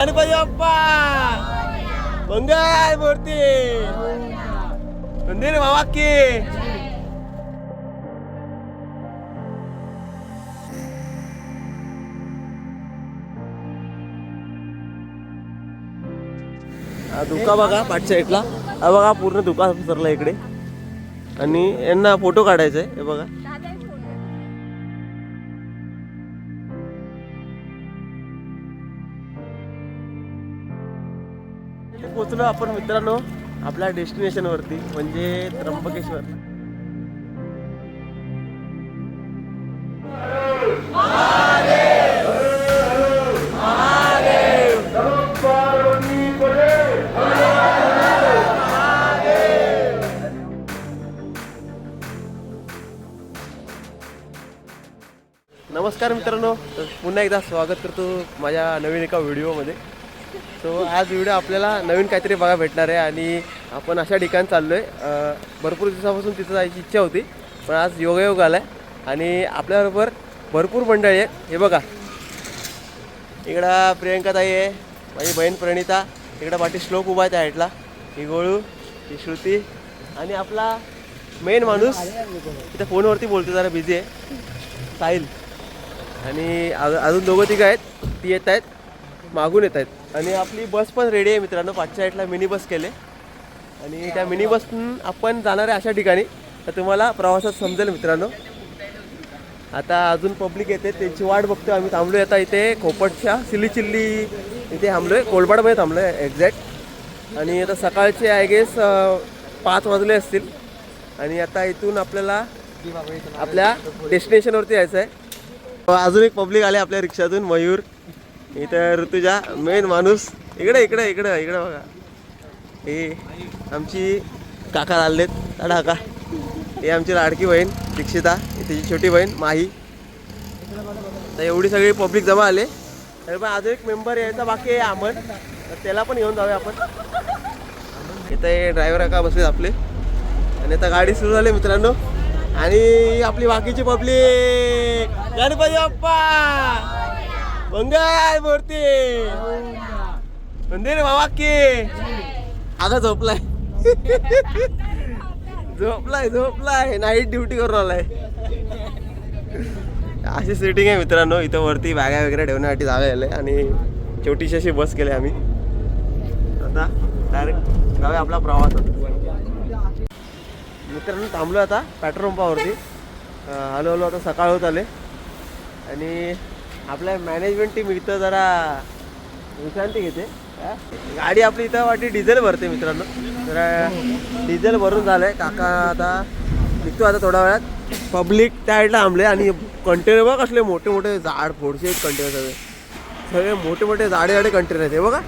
गणपती बाप्पा मंगल मूर्ती! मंदिर की! हा धुका बघा पाठ साईडला हा बघा पूर्ण धुका सरला इकडे. आणि यांना फोटो काढायचा आहे हे बघा. पोहोचलो आपण मित्रांनो आपल्या डेस्टिनेशन वरती म्हणजे त्र्यंबकेश्वर. नमस्कार मित्रांनो पुन्हा एकदा स्वागत करतो माझ्या नवीन एका व्हिडिओमध्ये सो आज व्हिडिओ आपल्याला नवीन काहीतरी बघा भेटणार आहे आणि आपण अशा ठिकाणी चाललो आहे भरपूर दिवसापासून तिथं जायची इच्छा होती पण आज योगायोग आला आहे आणि आपल्याबरोबर भरपूर मंडळी आहेत. हे बघा. इकडं प्रियंका ताई आहे माझी बहीण प्रणिता इकडं पाठी श्लोक उभा आहे त्या हाईटला ही गोळू ही श्रुती आणि आपला मेन माणूस इथं फोनवरती बोलतो जरा बिझी आहे. साहिल. आणि अजून दोघं तिघं आहेत ती येत आहेत मागून येत आहेत. आणि आपली बस पण रेडी आहे मित्रांनो. पाचच्या एटला मिनी बस केले. आणि त्या मिनी बसतून आपण जाणार आहे अशा ठिकाणी. तर तुम्हाला प्रवासात समजेल मित्रांनो. आता अजून पब्लिक येते. त्यांची वाट बघतो आम्ही थांबलो आहे आता इथे खोपटच्या सिली चिल्ली इथे थांबलो आहे कोलबाडमध्ये थांबलो आहे एक्झॅक्ट आणि आता सकाळचे आय गेस पाच वाजले असतील. आणि आता इथून आपल्याला आपल्या डेस्टिनेशनवरती यायचं आहे अजून एक पब्लिक आले आपल्या रिक्षातून मयूर. इथं ऋतुजा मेन माणूस. इकडे इकडे इकडे इकडे बघा. हे आमची काका आलेत टाटा काका हे आमची लाडकी बहीण दीक्षिता. तिची छोटी बहीण माही. तर एवढी सगळी पब्लिक जमा आले. तर पण अजून एक मेंबर यायचा बाकी आहे अमन. तर त्याला पण घेऊन जाऊया आपण. इथं हे ड्रायव्हर का बसलेत आपले. आणि आता गाडी सुरू झाली मित्रांनो. आणि आपली बाकीची पब्लिक. गणपती बाप्पा! मंगल मूर्ती. मंदिर बाबा की. आता झोपलाय. झोपलाय झोपलाय. नाईट ड्युटी करून आलाय. अशी सिटिंग आहे मित्रांनो. इथं वरती बॅगा वगैरे ठेवण्यासाठी जागा आहे आणि छोटीशी अशी बस केली आम्ही. आता डायरेक्ट जाऊया आपला प्रवास. मित्रांनो थांबलो आता पेट्रोल पंपावरती हळूहळू आता सकाळ होत आले. आणि आपल्या मॅनेजमेंट टीम इथं जरा विश्रांती घेते. गाडी आपली इथं वाटी डिझेल भरते मित्रांनो. जरा डिझेल भरून झालंय. काका आता निघतो आता थोड्या वेळात. पब्लिक साईडला थांबले आणि कंटेनर बघा कसले मोठे मोठे झाड फोडशे आहेत कंटेनर सगळे. सगळे मोठे मोठे झाडे झाडे कंटेनर आहेत. हे बघा.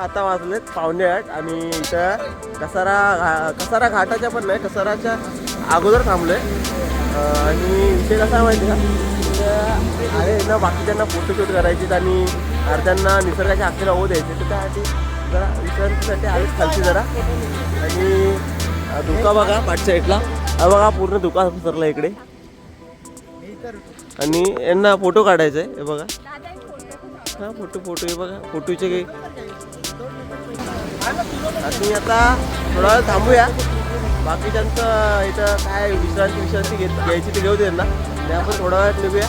आता वाजलेत पावणे आठ. आणि इथं कसारा घा कसारा घाटाच्या पण नाही कसाराच्या अगोदर थांबलोय. आहे आणि इथे कसा आहे माहिती का? अरे आहे ना बाकीच्यांना फोटोशूट करायचे आणि अर्ध्यांना निसर्गाच्या हाकेला होऊ द्यायचे तर त्यासाठी जरा विश्रांतीसाठी आलेच खालची जरा. आणि धुका बघा पाठच्या साईडला. हा बघा पूर्ण धुका पसरला इकडे. आणि यांना फोटो काढायचा आहे हे बघा. हा फोटो फोटो हे बघा. फोटोचे काही आणि आता थोडा वेळ थांबूया. बाकीच्यांचं इथं काय विश्रांती विश्रांती घेत घ्यायची ते घेऊ दे ना ते आपण थोडा वेळात निघूया.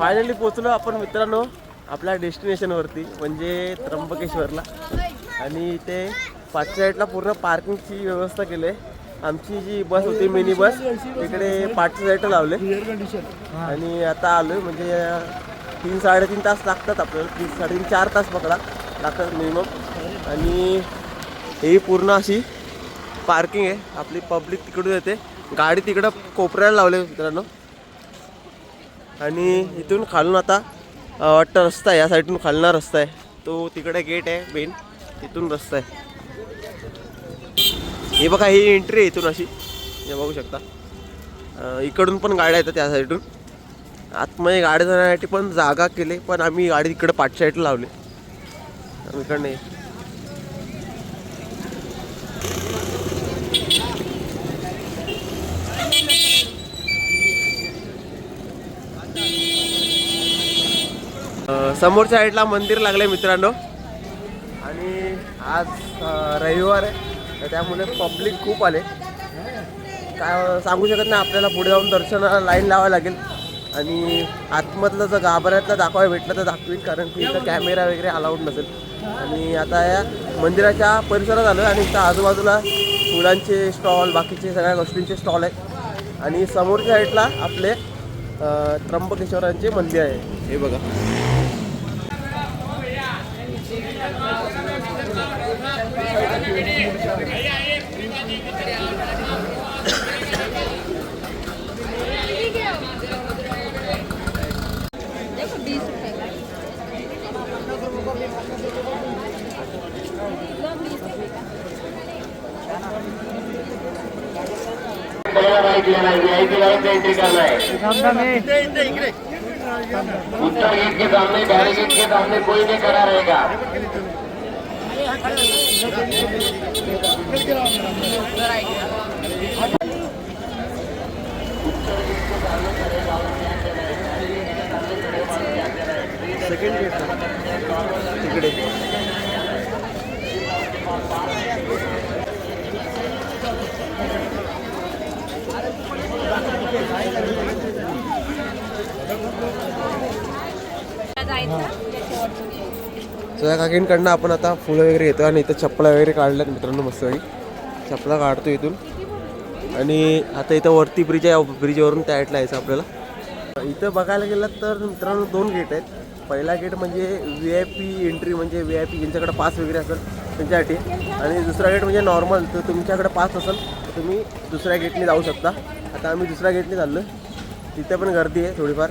फायनली पोचलो आपण मित्रांनो आपल्या डेस्टिनेशनवरती म्हणजे त्र्यंबकेश्वरला. आणि इथे पाचच्या साईडला पूर्ण पार्किंगची व्यवस्था केली आहे. आमची जी बस होती मिनी बस इकडे पाचच्या साईडला लावले आणि आता आलोय म्हणजे तीन साडेतीन तास लागतात आपल्याला. तीन साडेतीन चार तास पकडा लागतात मिनिमम आणि ही पूर्ण अशी पार्किंग आहे. आपली पब्लिक तिकडून येते. गाडी तिकडं कोपऱ्याला लावले मित्रांनो. आणि इथून खालून आता वाटतं रस्ता आहे या साईडून खालना रस्ता आहे. तो तिकडे गेट आहे मेन तिथून रस्ता आहे. हे बघा ही एंट्री आहे इथून अशी. हे बघू शकता. इकडून पण गाड्या येतात त्या साईडून. आतमध्ये गाडी जाण्यासाठी पण जागा केली पण आम्ही गाडी तिकडे पाठच्या साईडला लावली. आम्ही इकडे नाही समोरच्या साईडला मंदिर लागले मित्रांनो. आणि आज रविवार आहे तर त्यामुळे पब्लिक खूप आले. काय सांगू शकत नाही आपल्याला पुढे जाऊन दर्शनाला लाईन लावावी लागेल. आणि आतमधलं जर गाभाऱ्यातलं दाखवायला भेटलं तर दाखवीन कारण की इथं कॅमेरा वगैरे अलाउड नसेल. आणि आता या मंदिराच्या परिसरात आलो आणि इथं आजूबाजूला फुलांचे स्टॉल बाकीचे सगळ्या गोष्टींचे स्टॉल आहेत. आणि समोरच्या साईडला आपले त्र्यंबकेश्वरांचे मंदिर आहे. हे बघा. उत्तर गेट के सामने बैरिकेड के सामने कोई नहीं खड़ा रहेगा। सेकंड गेट तिकडे जायचं. सगळ्या काकींकडनं आपण आता फुलं वगैरे घेतो आणि इथं चप्पला वगैरे काढल्यात मित्रांनो मस्त चपला काढतो इथून. आणि आता इथं वरती ब्रिज आहे ब्रिजवरून त्या साईडला यायचं आपल्याला. इथं बघायला गेलं तर मित्रांनो दोन गेट आहेत. पहिला गेट म्हणजे व्ही आय पी एंट्री म्हणजे व्ही आय पी ज्यांच्याकडे पास वगैरे असेल त्यांच्यासाठी. आणि दुसरा गेट म्हणजे नॉर्मल तर तुमच्याकडे पास असेल तर तुम्ही दुसऱ्या गेटने जाऊ शकता. आता आम्ही दुसऱ्या गेटने चाललो तिथे पण गर्दी आहे थोडीफार.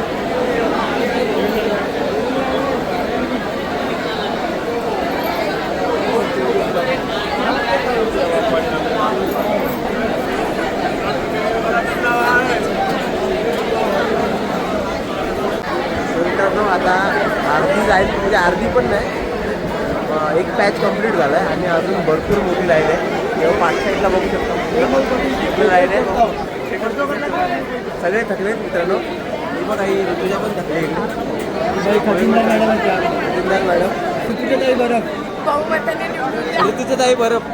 मित्रांनो आता अर्धी जाईल म्हणजे अर्धी पण नाही अं, एक पॅच कंप्लीट झाला आहे आणि अजून भरपूर मोठी आहे तेव्हा पाच साईडला बघू शकतो. लाईन आहे सगळे थकले आहेत मित्रांनो. ही बघा ही ऋतुजा पण थकले. खजिनदार मॅडम ऋतुजा ताई बरफ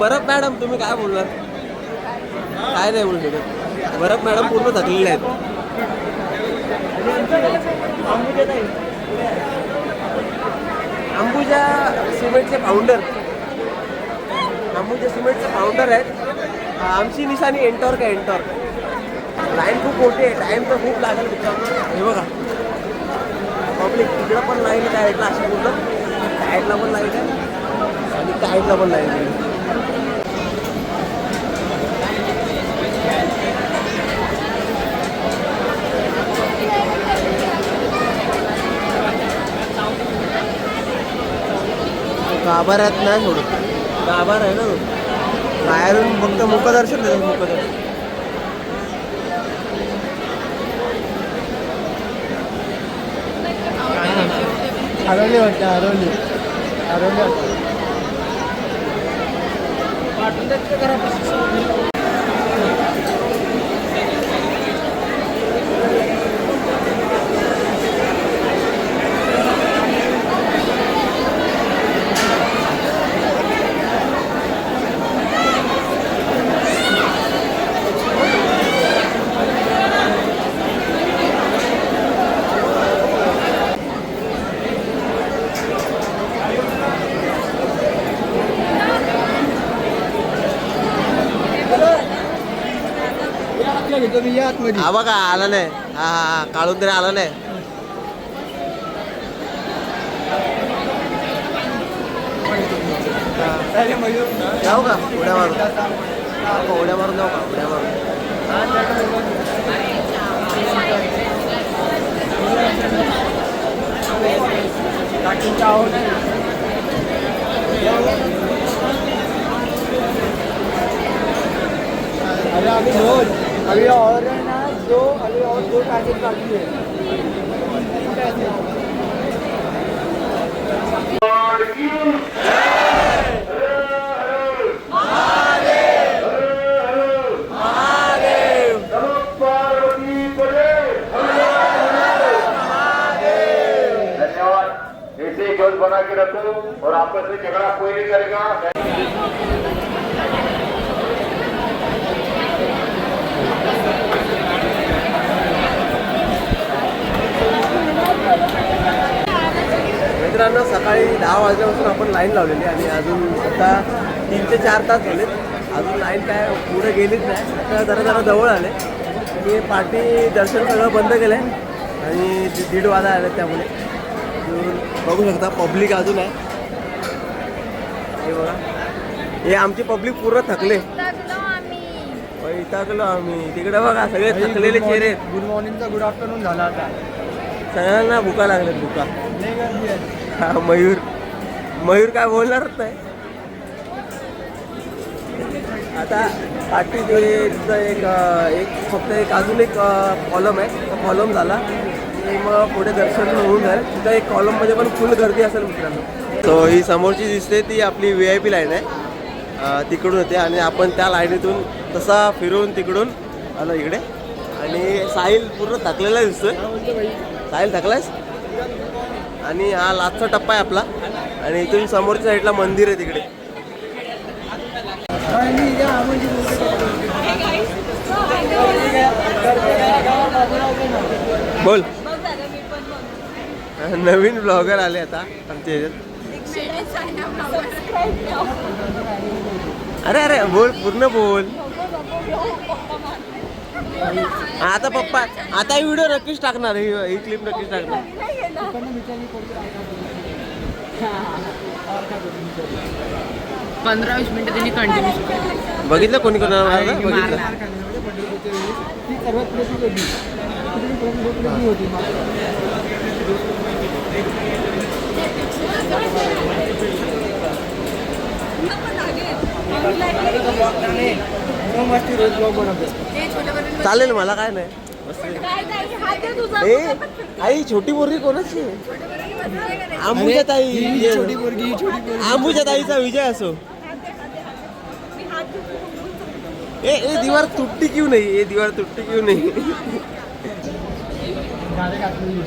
बरफ मॅडम तुम्ही काय बोलणार काय नाही बोलू शकत. बरफ मॅडम पूर्ण थकलेले आहेत. अंबुजा सिमेंटचे फाउंडर अंबुजा सिमेंटचे फाउंडर आहेत. आमची निशाणी एंटॉर्क आहे एंटॉर्क लाईन खूप मोठी आहे टाईम तर खूप लागेल हे बघा. पब्लिक तिकडं पण लाईन आहे साईडला अशी पूर्ण. डायटला पण लाईन आहे. आणि साईडला पण लाईन आहे. गाभाऱ्यात नाही सोडत गाभार आहे ना तो. बाहेरून फक्त मुखदर्शन देतात मुखदर्शन. हरवली वाटतं हरवली हरवली घेतो मी या आतमध्ये. हा बघा आला नाही हा हा हा काढून तरी आला नाही जाऊ का उड्या मारून? नको, उड्या मारून जाऊ का उड्या मारून? अरे दोन. अभी और है ना, दो अभी और दो टारगेट बाकी है। धन्यवाद। ऐसे जोश बना के रखो और आपस में झगड़ा कोई नहीं करेगा। दहा वाजल्यापासून आपण लाईन लावलेली आणि अजून आता तीन ते चार तास झालेत. अजून लाईन काय पुढे गेलीच नाही. आता जरा जरा जवळ आले. आणि पार्टी दर्शन सगळं बंद केलं आहे आणि दीड वाजा आले त्यामुळे. बघू शकता पब्लिक अजून आहे. हे बघा. हे आमची पब्लिक पूर्ण थकले. लागलो आम्ही. तिकडे बघा सगळे थकलेले चेहरे. गुड मॉर्निंगचा गुड आफ्टरनून झाला आता. सगळ्यांना भुका लागल्यात भुका. हा मयूर. मयूर काय बोलणारच नाही. आता पाठी तिथं एक एक फक्त एक अजून एक कॉलम आहे. तो कॉलम झाला. की मग पुढे दर्शन होऊन जाईल. तिथं एक कॉलममध्ये पण फुल गर्दी असेल मित्रांनो. सो ही समोरची दिसते ती आपली व्ही आय पी लाईन आहे. तिकडून होते आणि आपण त्या लाईनीतून तसा फिरून तिकडून आलो इकडे. आणि साहिल पूर्ण थकलेला दिसतोय. साहिल थकलायस? आणि हा लास्टचा टप्पा आहे आपला. आणि इथून समोरच्या साईडला मंदिर आहे तिकडे. बोल. नवीन ब्लॉगर आले आता आमच्या ह्याच्यात अरे अरे बोल पूर्ण बोल. आता पप्पा आता ही व्हिडिओ नक्कीच टाकणार ही क्लिप नक्कीच टाकणार. पंधरा वीस मिनिटं त्यांनी कंटिन्यू बघितलं कोणी कोणाला मारलं? बघितलं चालेल मला काय नाही. ए आई छोटी पोरगी कोणाची? आहे आंबूच्या ताई. ही छोटी पोरगी ही ताईचा विजय असो. ए ए दीवार तुटती क्यों नाही? ए दीवार तुटती क्यों नाही? गाणे घातलेली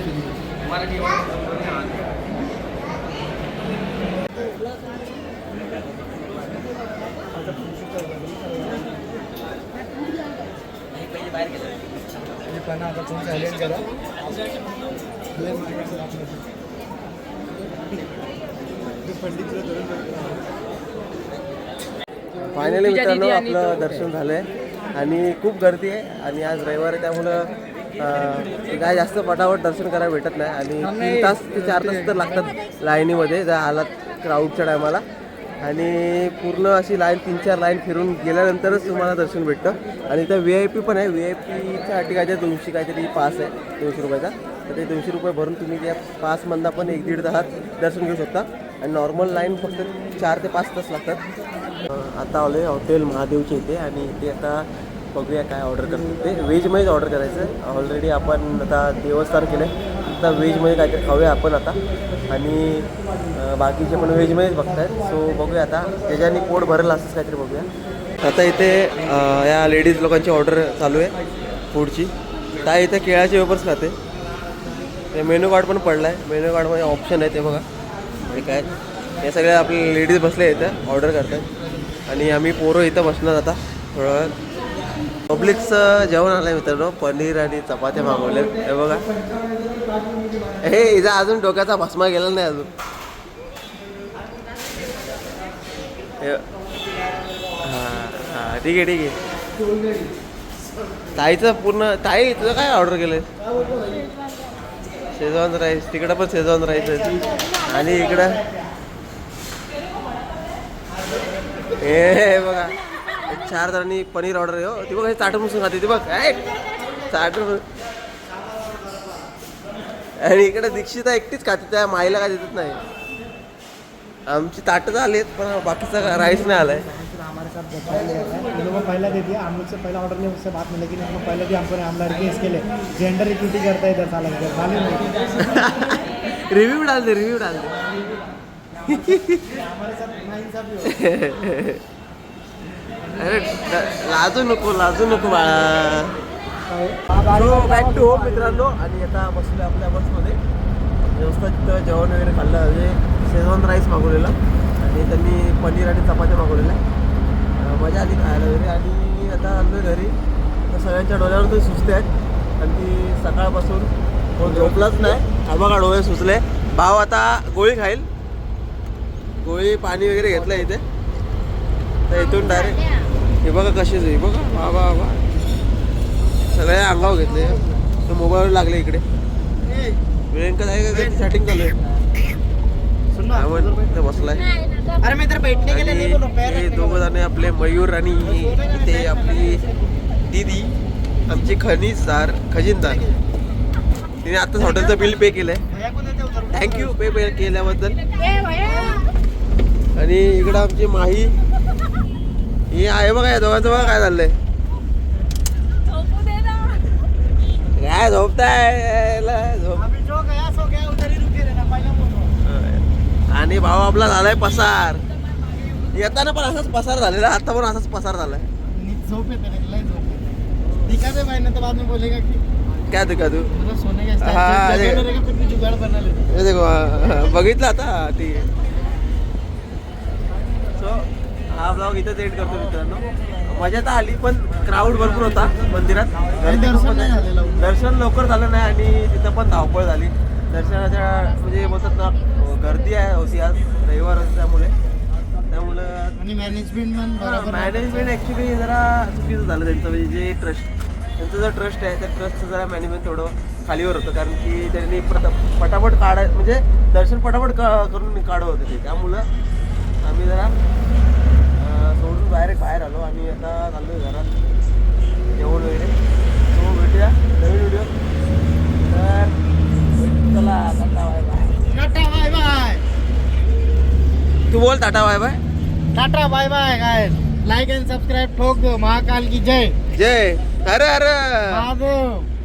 पण आता फोन सायलेंट करा. फायनली मित्रांनो आपलं दर्शन झालंय. आणि खूप गर्दी आहे. आणि आज रविवार आहे त्यामुळं काय जास्त पटापट दर्शन करायला भेटत नाही. आणि तीन तास ते चार तास तर लागतात लाईनीमध्ये जर आलात क्राऊडच्या टायमाला आणि पूर्ण अशी लाईन तीन चार लाईन फिरून गेल्यानंतरच तुम्हाला दर्शन भेटतं. आणि इथं व्ही आय पी पण आहे. व्ही आय पीच्या अटी काहीतरी दोनशे काहीतरी पास आहे दोनशे रुपयाचा. तर ते दोनशे रुपये भरून तुम्ही त्या पासमधला पण एक दीड तासात दर्शन घेऊ शकता. आणि नॉर्मल लाईन फक्त चार ते पाच तास लागतात. आता आलो आहे हॉटेल महादेवच्या इथे आणि इथे आता बघूया काय ऑर्डर करतो ते. व्हेजमध्येच ऑर्डर करायचं. आहे ऑलरेडी आपण आता देवस्थान केलं आहे आता व्हेजमध्ये काहीतरी खाऊया आपण आता. आणि बाकीचे पण व्हेजमध्येच आहेत सो बघूया आता. त्याच्याने पोट भरेल असंच काहीतरी बघूया. आता इथे या लेडीज लोकांची ऑर्डर चालू आहे फूडची. त्या इथे केळाचे वेपर्स खाते. ते मेनू कार्ड पण पडलं आहे मेनू कार्डमध्ये ऑप्शन आहे ते बघा. हे काय? हे सगळे आपले लेडीज बसले इथं ऑर्डर करतात आणि आम्ही पोरं इथं बसणार आता थोडा वेळ. पब्लिकचं जेवण आलं आहे मित्रांनो पनीर आणि चपात्या मागवल्या हे बघा. हे इथं अजून डोक्याचा भस्मा गेला नाही अजून. हे हां हां ठीक आहे ठीक आहे. ताईचं पूर्ण ताई तुझं काय ऑर्डर केलं शेजवान राईस तिकडं पण शेजवान राईस आहे. आणि इकडं? हे बघा. चार जणांनी पनीर ऑर्डर हो. ती बघ चाटून बसून खाते ती बघ. काय चाटून आणि इकडे दीक्षिता एकटीच खाते त्या माईला काय देतच नाही. आमची ताटं झालीत पण बाकीचा राईस नाही आलाय. हमारे साथ था लोगों को पहला दे दिया हम लोग से पहला ऑर्डर नहीं उससे बात नहीं लेकिन हमको पहले भी हमको हम लड़के इसके लिए जेंडर इक्विटी करता है इधर साला इधर मालूम नहीं. रिव्ह्यू डाल दे रिव्ह्यू डाल दे. हमारे साथ नाइंसाफी अरे लाजू नको लाजू नको बाळा. बॅक टू होम मित्रांनो. आणि आता बसलो आपल्या बसमध्ये. व्यवस्थित तिथं जेवण वगैरे खाल्लं म्हणजे शेजवान राईस मागवलेला. आणि त्यांनी पनीर आणि चपात्या मागवलेल्या. मजा आली खायला वगैरे. आणि आता आलो घरी. तर सगळ्यांच्या डोळ्यावर ते सुचते आहेत. आणि ती सकाळपासून कोण झोपलाच नाही. हा बघा डोळे सुचले भाव आता गोळी खाईल. गोळी पाणी वगैरे घेतलं इथे. तर इथून डायरेक्ट हे बघा कशी जाईल बघा. वा वा वा. सगळे अंगावर घेतले. तर मोबाईलवर लागले इकडे. प्रियंका आहे का चॅटिंग चालू आहे? बसलाय. अरे मैं रखने को दोघं जण आपले मयूर आणि इथे आपली दीदी आमची खनिजदार खजिनदार तिने आताच हॉटेलचं बिल पे केलंय. थँक्यू पे पे केल्याबद्दल. आणि इकडं आमची माही. ही आहे बघा या दोघांचं बघा काय चाललंय झोपू दे ना काय झोपताय याला झोप अभी जो गया सो गया उधर ही रुके रहना पहले बोल रहा हूँ आणि भाऊ आपला झालाय पसार. येताना पण असाच पसार झालेला आता पण असाच पसार झालाय. नींद झोप तेरे लय झोप दिखा दे भाई ने तो बाद में बोलेगा कि काय तू का तू बघितलं आता ठीक आहे सो हा ब्लॉग इथंच एड करतो मित्रांनो. मजा तर आली पण क्राऊड भरपूर होता मंदिरात. दर्शन लवकर. दर्शन लवकर झालं नाही आणि तिथं पण धावपळ झाली. दर्शनाच्या म्हणजे बोलतात ना गर्दी आहे होती आज रविवार होती त्यामुळे. त्यामुळं मॅनेजमेंट मॅनेजमेंट ॲक्च्युली जरा चुकीचं झालं त्यांचं म्हणजे जे ट्रस्ट त्यांचं जो ट्रस्ट आहे त्या ट्रस्टचं जरा मॅनेजमेंट थोडं खालीवर होतं. कारण की त्यांनी पटापट काढाय म्हणजे दर्शन पटापट करून काढत होते ते. त्यामुळं आम्ही जरा डायरेक्ट बाहेर आलो. आणि आता चाललो आहे घरात. जेवण वगैरे. तो भेटूया. नवीन व्हिडिओ तर चला tata bye bye. Tata bye bye. तू बोल tata bye bye. Tata bye bye guys like and subscribe ठोक दो. महाकाल की जय. जय. अरे अरे महादेव.